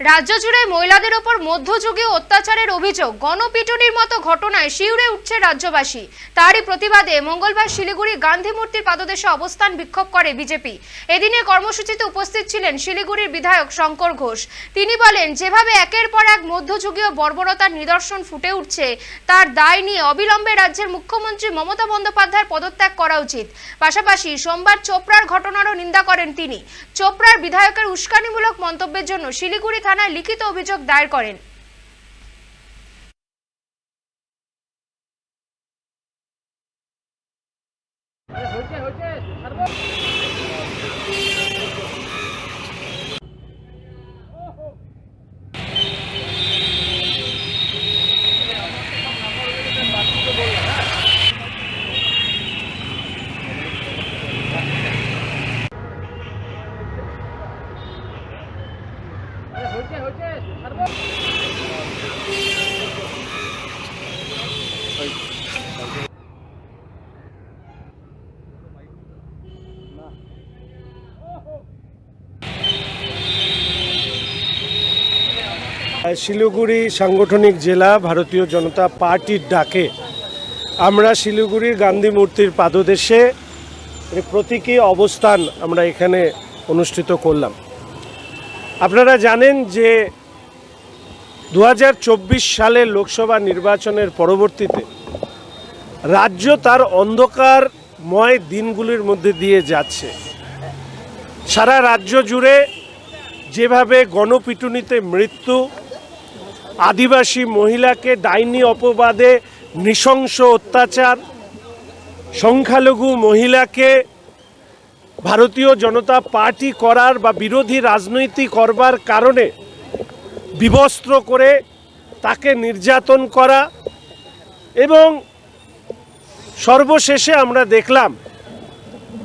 রাজ্য জুড়ে মহিলাদের ওপর মধ্যযুগীয় অত্যাচারের অভিযোগ, গণপিটুনির মতো ঘটনায় শিউরে উঠছে রাজ্যবাসী। তারই প্রতিবাদে মঙ্গলবার শিলিগুড়ি গান্ধী মূর্তির পাদদেশে অবস্থান বিক্ষোভ করে বিজেপি। এদিনে কর্মসূচিতে উপস্থিত ছিলেন শিলিগুড়ির বিধায়ক শঙ্কর ঘোষ। তিনি বলেন, যেভাবে একের পর এক মধ্যযুগীয় বর্বরতার নিদর্শন ফুটে উঠছে, তার দায় নিয়ে অবিলম্বে রাজ্যের মুখ্যমন্ত্রী মমতা বন্দ্যোপাধ্যায়ের পদত্যাগ করা উচিত। পাশাপাশি সোমবার চোপড়ার ঘটনারও নিন্দা করেন তিনি। চোপড়ার বিধায়কের উস্কানিমূলক মন্তব্যের জন্য শিলিগুড়ি থানায় লিখিত অভিযোগ দায়ের করেন। শিলিগুড়ি সাংগঠনিক জেলা ভারতীয় জনতা পার্টির ডাকে। আমরা শিলিগুড়ির গান্ধী মূর্তির পাদদেশে প্রতীকী অবস্থান আমরা এখানে অনুষ্ঠিত করলাম। আপনারা জানেন যে দু হাজার চব্বিশ সালে লোকসভা নির্বাচনের পরবর্তীতে রাজ্য তার অন্ধকারময় দিনগুলির মধ্যে দিয়ে যাচ্ছে। সারা রাজ্য জুড়ে যেভাবে গণপিটুনিতে মৃত্যু, আদিবাসী মহিলাকে ডাইনি অপবাদে নৃশংস অত্যাচার, সংখ্যালঘু মহিলাকে ভারতীয় জনতা পার্টি করার বা বিরোধী রাজনীতি করবার কারণে বিবস্ত্র করে তাকে নির্যাতন করা এবং সর্বশেষে আমরা দেখলাম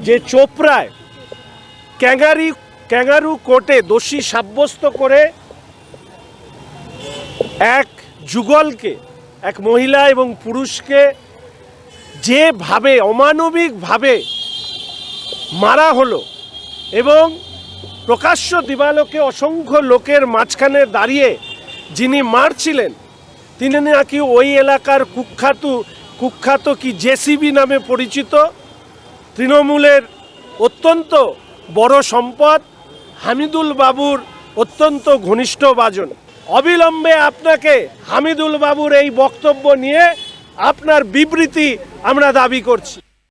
যে চোপড়ায় ক্যাঙ্গারি, ক্যাঙ্গারু কোর্টে দোষী সাব্যস্ত করে এক যুগলকে, এক মহিলা এবং পুরুষকে যেভাবে, অমানবিকভাবে মারা হলো এবং প্রকাশ্য দিবালোকে অসংখ্য লোকের মাঝখানে দাঁড়িয়ে যিনি মারছিলেন, তিনি নাকি ওই এলাকার কুখ্যাত কুখ্যাত কি জেসিবি নামে পরিচিত? তৃণমূলের অত্যন্ত বড় সম্পদ হামিদুল বাবুর অত্যন্ত ঘনিষ্ঠ বাজন। অবিলম্বে আপনাকে হামিদুল বাবুর এই বক্তব্য নিয়ে আপনার বিবৃতি আমরা দাবি করছি।